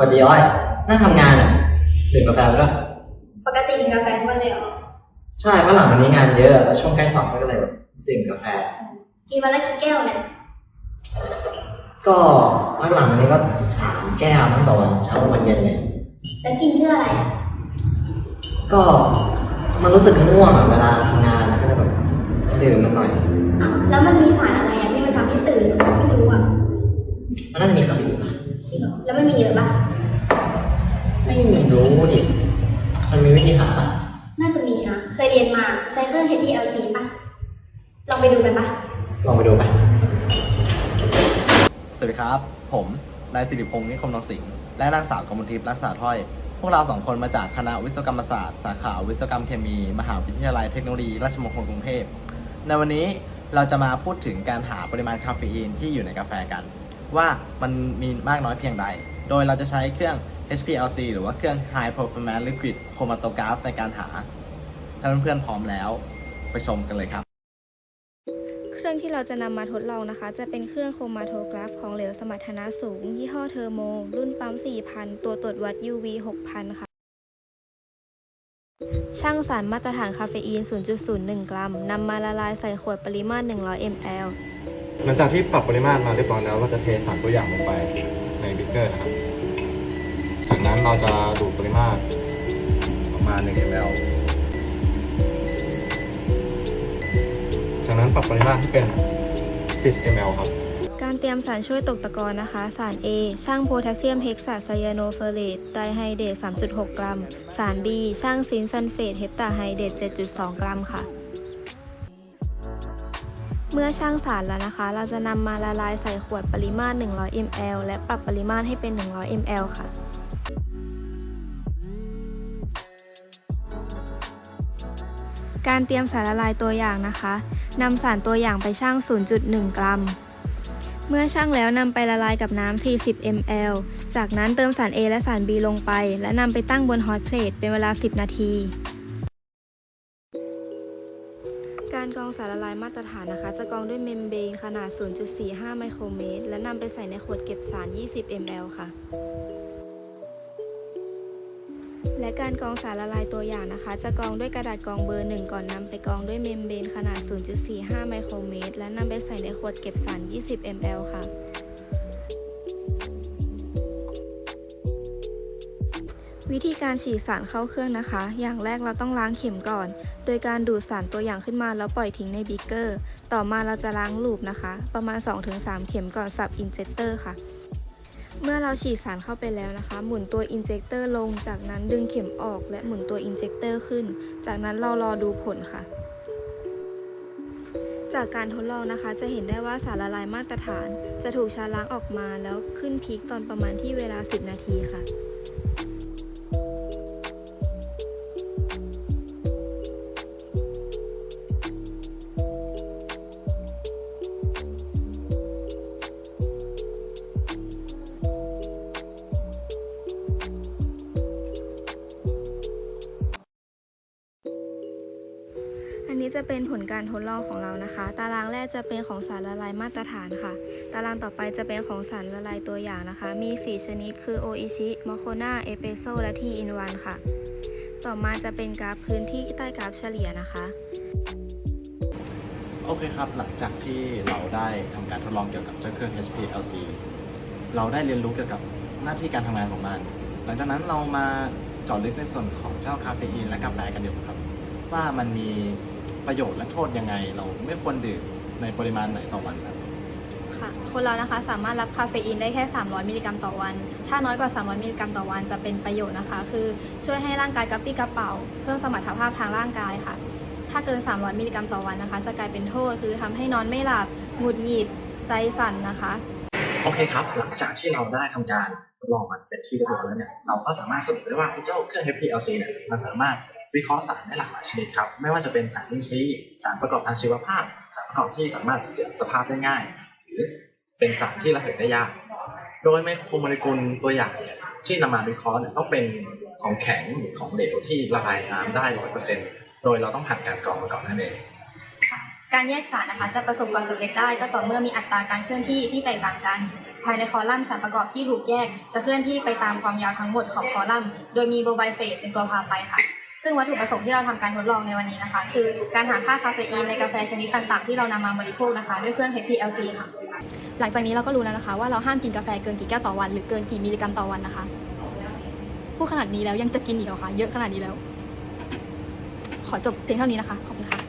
วัสดีอ้อย นั่งทำงานอะดื่มกาแฟไปด้วยปกติกินกาแฟทุกวันเลยเหรอ ใช่เพราะหลังวันนี้งานเยอะแล้วช่วงใกล้สอบก็เลยแบบดื่มกาแฟ กินวันละกี่แก้วเนี่ย ก็พักหลังวันนี้ก็สามแก้วตั้งแต่วันเช้าวันเย็นเลยแล้วกินเพื่ออะไรอะก็มันรู้สึกง่วงอะเวลาทำงานก็เลยแบบดื่มมันหน่อยอ้าวแล้วมันมีสารอะไรอะที่มันทำให้ตื่นไม่รู้อะมันน่าจะมีคาเฟอีนปะจริงเหรอ แล้วมันมีหรือปะ ไม่รู้ดิมันมีวิธีหาปะน่าจะมีนะ เคยเรียนมาใช้เครื่อง HPLC ปะลองไปดูกันปะลองไปดูไป สวัสดีครับ ผมนายสิริพงศ์นิคมนองสิงห์และนางสาวกมลทิพย์รักษาถ้อย พวกเราสองคนมาจากคณะวิศวกรรมศาสตร์ สาขาวิศวกรรมเคมี มหาวิทยาลัยเทคโนโลยีราชมงคลกรุงเทพ ในวันนี้เราจะมาพูดถึงการหาปริมาณคาเฟอีนที่อยู่ในกาแฟกัน ว่ามันมีมากน้อยเพียงใด โดยเราจะใช้เครื่อง HPLC หรือว่าเครื่อง High Performance Liquid Chromatograph ในการหา ถ้าเพื่อนๆพร้อมแล้ว ไปชมกันเลยครับ เครื่องที่เราจะนำมาทดลองนะคะ จะเป็นเครื่องโครมาโทกราฟของเหลวสมรรถนะสูง ยี่ห้อเทอร์โม รุ่นปั๊ม 4,000 ตัวตรวจวัด UV 6,000 ค่ะ ช่างสารมาตรฐานคาเฟอีน 0.01 กรัมนำมาละลายใส่ขวดปริมาตร 100 ml หลังจากที่ปรับปริมาตรมาเรียบร้อยแล้วเราจะเทสารตัวอย่างลงไปในบิ๊กเกอร์นะครับ จากนั้นเราจะดูดปริมาตรออกมา 1 ml จากนั้นปรับปริมาตรให้เป็น 10 ml ครับการเตรียมสารช่วยตกตะกอนนะคะ สาร A ช่างโพแทสเซียมเฮกซาไซยาโนเฟอเรตไดไฮเดรต3.6 กรัม สาร B ช่างซินซันเฟตเฮปตาไฮเดรต7.2 กรัมค่ะ เมื่อช่างสารแล้วนะคะ เราจะนำมาละลายใส่ขวดปริมาตร 100 ml และปรับปริมาตรให้เป็น 100 ml ค่ะ การเตรียมสารละลายตัวอย่างนะคะนำสารตัวอย่างไปชั่ง 0.1 กรัม เมื่อชั่งแล้วนำไปละลายกับน้ำ 40 ml จากนั้นเติมสาร A และสาร B ลงไป และนำไปตั้งบนฮอตเพลทเป็นเวลา 10 นาที การกรองสารละลายมาตรฐานนะคะ จะกรองด้วยเมมเบรนขนาด 0.45 ไมโครเมตร และนำไปใส่ในขวดเก็บสาร 20 ml ค่ะ และการกรองสารละลายตัวอย่างนะคะ จะกรองด้วยกระดาษกรองเบอร์ 1 ก่อนนำไปกรองด้วยเมมเบรนขนาด 0.45 ไมโครเมตร และนำไปใส่ในขวดเก็บสาร 20 ml ค่ะ วิธีการฉีดสารเข้าเครื่องนะคะ อย่างแรกเราต้องล้างเข็มก่อน โดยการดูดสารตัวอย่างขึ้นมาแล้วปล่อยทิ้งในบิ๊กเกอร์ ต่อมาเราจะล้างลูปนะคะ ประมาณ 2-3 เข็มก่อนสับอินเจคเตอร์ค่ะ เมื่อเราฉีดสารเข้าไปแล้วนะคะ หมุนตัวอินเจคเตอร์ลง จากนั้นดึงเข็มออกและหมุนตัวอินเจคเตอร์ขึ้น จากนั้นเรารอดูผลค่ะ จากการทดลองนะคะ จะเห็นได้ว่าสารละลายมาตรฐาน จะถูกชาล้างออกมาแล้วขึ้นพีคตอนประมาณที่เวลา 10 นาทีค่ะ จะเป็นผลการทดลองของเรานะคะ ตารางแรกจะเป็นของสารละลายมาตรฐานค่ะ ตารางต่อไปจะเป็นของสารละลายตัวอย่างนะคะ มี 4 ชนิดคือโออิชิมอโคนาเอเปโซและทีอินวันค่ะ ต่อมาจะเป็นกราฟพื้นที่ใต้กราฟเฉลี่ยนะคะโอเคครับ หลังจากที่เราได้ทำการทดลองเกี่ยวกับเจ้าเครื่อง HPLC เราได้เรียนรู้เกี่ยวกับหน้าที่การทำงานของมัน หลังจากนั้นเรามาเจาะลึกในส่วนของเจ้าคาเฟอีนและกาแฟกันดีกว่าครับ ว่ามันมี ประโยชน์และโทษยังไง เราไม่ควรดื่มในปริมาณไหนต่อวันครับ ค่ะ คนเรานะคะสามารถรับคาเฟอีนได้แค่ 300 มิลลิกรัมต่อวัน ถ้าน้อยกว่า 300 มิลลิกรัมต่อวันจะเป็นประโยชน์นะคะ คือช่วยให้ร่างกายกระปรี้กระเป๋า เพิ่มสมรรถภาพทางร่างกายค่ะ ถ้าเกิน 300 มิลลิกรัมต่อวันนะคะ จะกลายเป็นโทษ คือทำให้นอนไม่หลับ หงุดหงิด ใจสั่นนะคะ โอเคครับ หลังจากที่เราได้ทำการทดลองมันเป็นที่เรียบร้อยแล้วเนี่ย เราก็สามารถสรุปได้ว่าเจ้าเครื่อง HPLC เนี่ย มันสามารถ วิเคราะห์สารได้หลากหลายชนิดครับ ไม่ว่าจะเป็นสารอินทรีย์สารประกอบทางชีวภาพ สารประกอบที่สามารถเสียสภาพได้ง่าย หรือเป็นสารที่ระเหยได้ยาก โดยไมโครโมเลกุลตัวอย่างที่นำมาวิเคราะห์เนี่ยต้องเป็นของแข็งหรือของเหลวที่ละลายน้ำได้ร้อยเปอร์เซ็นต์โดยเราต้องผ่านการกรองมาก่อนนั่นเองการแยกสารนะคะจะประสบความสำเร็จได้ก็ต่อเมื่อมีอัตราการเคลื่อนที่ที่แตกต่างกัน ภายในคอลัมน์สารประกอบที่ถูกแยก จะเคลื่อนที่ไปตามความยาวทั้งหมดของคอลัมน์ โดยมีโบไบเฟสเป็นตัวพาไปค่ะ ซึ่งวัตถุประสงค์ที่เราทำการทดลองในวันนี้นะคะ คือการหาค่าคาเฟอีนในกาแฟชนิดต่างๆ ที่เรานำมาบริโภคนะคะ ด้วยเครื่อง HPLC ค่ะ หลังจากนี้เราก็รู้แล้วนะคะ ว่าเราห้ามกินกาแฟเกินกี่แก้วต่อวัน หรือเกินกี่มิลลิกรัมต่อวันนะคะพูดขนาดนี้แล้วยังจะกินอีกเหรอคะเยอะขนาดนี้แล้ว ขอจบเพียงเท่านี้นะคะขอบคุณค่ะ